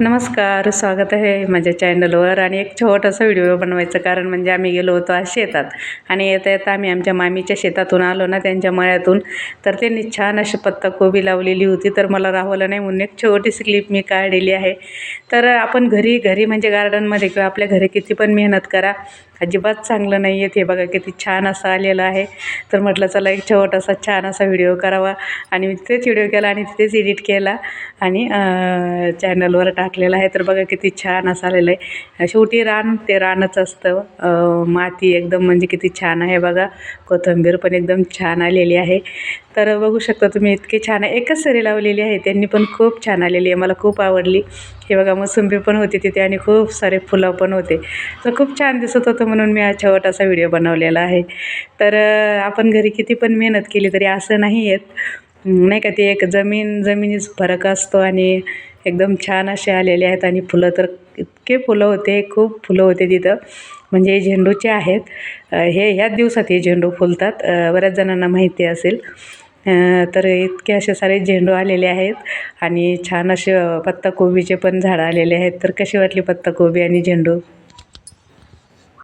नमस्कार स्वागत आहे माझ्या चॅनलवर आणि एक छोटासा व्हिडिओ बनवायचं कारण म्हणजे आम्ही गेलो होतो आज शेतात. आणि येता येता आम्ही आमच्या मामीच्या शेतातून आलो ना त्यांच्या मळ्यातून. तर त्यांनी छान अशी पत्ताकोबी लावलेली होती. तर मला राहवलं नाही म्हणून एक छोटीशी क्लिप मी काढलेली आहे. तर आपण घरी घरी म्हणजे गार्डनमध्ये किंवा आपल्या घरी किती पण मेहनत करा. अजिबात चांगलं नाही आहेत हे बघा किती छान असं आलेलं आहे. तर म्हटलं चला एक छोटासा छान असा व्हिडिओ करावा. आणि मी तिथेच व्हिडिओ केला आणि तिथेच एडिट केला. आणि चॅनलवर टाकलेला आहे. तर बघा किती छान असं आलेलं आहे. शेवटी रान ते रानच असतं. माती एकदम म्हणजे किती छान आहे. बघा कोथिंबीर पण एकदम छान आलेली आहे. तर बघू शकता तुम्ही इतकी छान आहे. एकच सरी लावलेली आहे. त्यांनी पण खूप छान आलेली आहे. मला खूप आवडली. हे बघा मोसंबी पण होती तिथे आणि खूप सारे फुलं पण होते. तर खूप छान दिसत होतं म्हणून मी हा छोटासा व्हिडिओ बनवलेला आहे. तर आपण घरी किती पण मेहनत केली तरी असं नाही आहेत नाही का ते एक जमीन जमिनीच फरक असतो आणि एकदम छान असे आलेले आहेत आणि फुलं तर इतके फुलं होते खूप फुलं होते तिथं. म्हणजे झेंडूचे आहेत. हे ह्याच दिवसात हे झेंडू फुलतात. बऱ्याच जणांना माहिती असेल. तर इतके असे सारे झेंडू आलेले आहेत आणि छान असे पत्ताकोबीचे पण झाडं आलेले आहेत. तर कशी वाटली पत्ताकोबी आणि झेंडू?